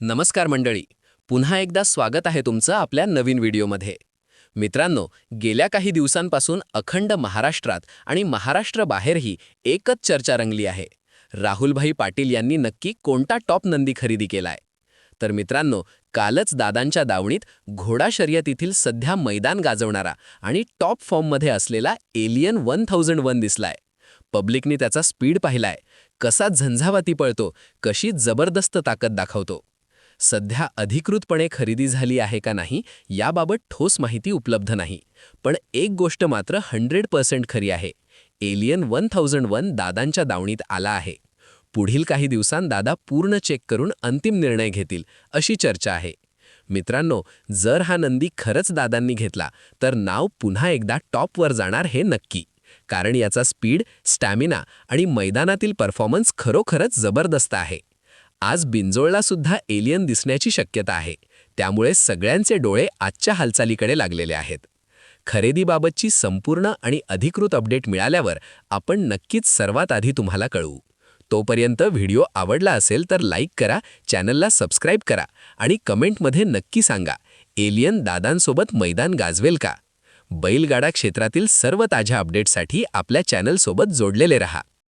नमस्कार मंडळी. पुन्हा एकदा स्वागत आहे तुमचं आपल्या नवीन व्हिडिओमध्ये. मित्रांनो गेल्या काही दिवसांपासून अखंड महाराष्ट्रात आणि महाराष्ट्राबाहेरही एकच चर्चा रंगली आहे. राहुलभाई पाटील यांनी नक्की कोणता टॉप नंदी खरेदी केलाय? तर मित्रांनो कालच दादांच्या दावणीत घोडा शर्यतीतील सध्या मैदान गाजवणारा आणि टॉप फॉर्ममध्ये असलेला एलियन वन थाउजंड वन दिसलाय. पब्लिकने त्याचा स्पीड पाहिलाय. कसा झंझावाती पळतो कशी जबरदस्त ताकद दाखवतो. सध्या अधिकृतपणे खरेदी झाली आहे का नाही याबाबत ठोस माहिती उपलब्ध नाही. पण एक गोष्ट मात्र हंड्रेड पर्सेंट खरी आहे. एलियन वन थाउजंड वन दादांच्या दावणीत आला आहे. पुढील काही दिवसांत दादा पूर्ण चेक करून अंतिम निर्णय घेतील अशी चर्चा आहे. मित्रांनो जर हा नंदी खरंच दादांनी घेतला तर नाव पुन्हा एकदा टॉपवर जाणार हे नक्की. कारण याचा स्पीड स्टॅमिना आणि मैदानातील परफॉर्मन्स खरोखरच जबरदस्त आहे. आज बिंजोळला सुद्धा एलियन दिसण्याची शक्यता आहे. त्यामुळे सगळ्यांचे डोळे आजच्या हालचालीकडे लागलेले आहेत. खरेदीबाबतची संपूर्ण आणि अधिकृत अपडेट मिळाल्यावर आपण नक्कीच सर्वात आधी तुम्हाला कळवू. तोपर्यंत व्हिडिओ आवडला असेल तर लाईक करा चॅनलला सबस्क्राईब करा आणि कमेंटमध्ये नक्की सांगा एलियन दादांसोबत मैदान गाजवेल का? बैलगाडा क्षेत्रातील सर्व ताज्या अपडेटसाठी आपल्या चॅनलसोबत जोडलेले रहा.